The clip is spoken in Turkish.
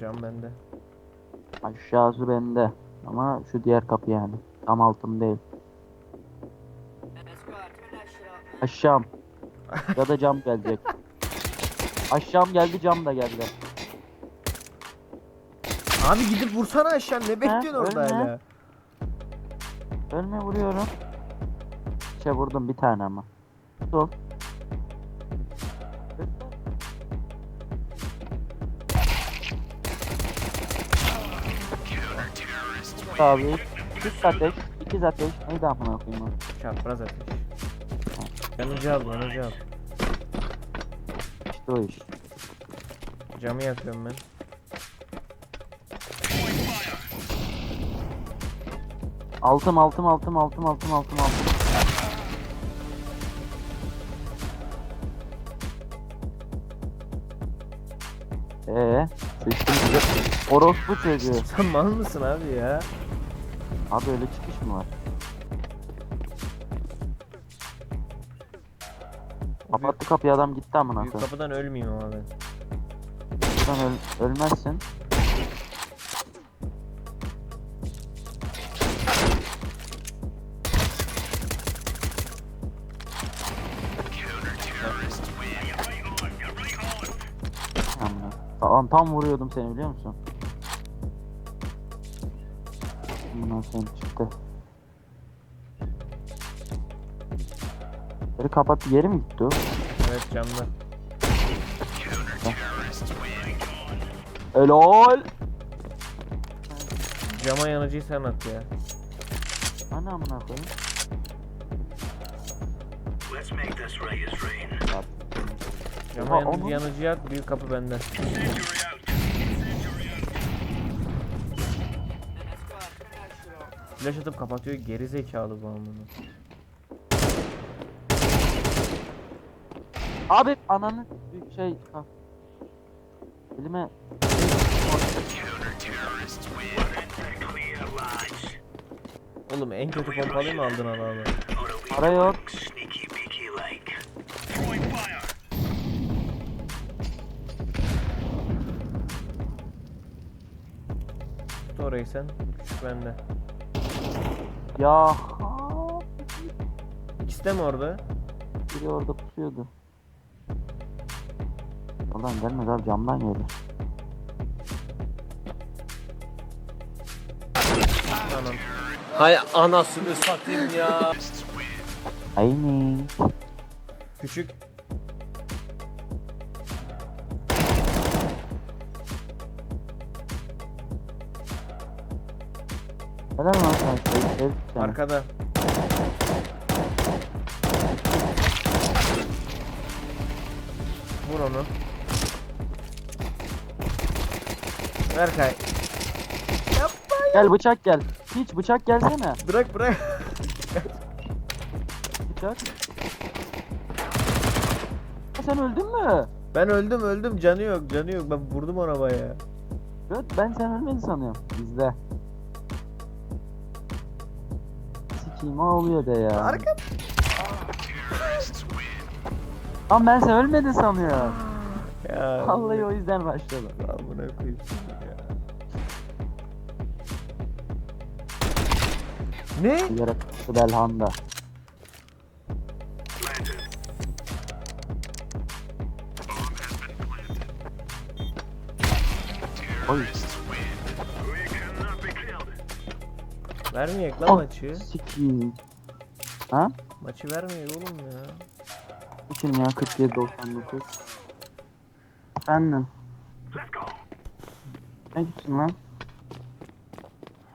Cam bende. Aşağısı bende. Ama şu diğer kapı yani. Tam altım değil. Aşağım. ya da cam gelecek. Aşağım geldi cam da geldi. Abi gidip vursana aşağı ne bekliyorsun orada ölme. hala? Ölme vuruyorum. Şey vurdum bir tane ama. Sol. Abi. İkiz ateş. İkiz ateş. Neydi amına koyayım o? Çapraz ateş. Yanıcı al yanıcı al. İşte o iş. Camı yakıyorum ben. Altım altım altım altım altım altım altım. Ee, size. Orospu çocuğu. Sen mal mısın abi ya? Abi öyle çıkış mı var? Kapattı kapıyı adam gitti amına Büyük koyayım. kapıdan ölmeyeyim ama ben. Buradan öl ölmezsin. Amına. Tam vuruyordum seni biliyor musun? Bundan sen çıktı. Geri kapattı geri mi gitti o? Evet camda. Helal. Cama yanıcıyı sen at ya. Ana amına koyayım. Let's make this. Cama yanıcı, onu- yanıcıyı at büyük kapı bende. Flash atıp kapatıyor geri zekalı bu amına. Abi ananı şey ha. Elime. Oğlum en kötü pompalıyı mı aldın ana abi? para yok. Tut orayı sen. Küçük bende. Ya İkisi de mi orada? biri orada pusuyordu. Oradan gelmez abi camdan geldi. Anam. Hay anasını satayım ya. Ayni. Küçük. Helal lan sen şey şey seni. Arkada. Vur onu. Berkay. Gel bıçak gel. Hiç bıçak gelsene. Bırak bırak. Bıçak. Ha, sen öldün mü? Ben öldüm öldüm canı yok canı yok ben vurdum ona bayağı. Evet ben sen ölmedin sanıyorum. Bizde. Sikiyim ağlıyor de ya. Arka. Lan ben sen ölmedin sanıyorum. Ya. Vallahi o yüzden başladım. Amına koyayım seni ya. Ne? Yaratıcı Belhanda. Oy. Vermeyek lan maçı. Sikiyim. Ha? Maçı vermeyek oğlum ya. Kim ya? 47 99. Efendim. Let's go. Ne gittin lan?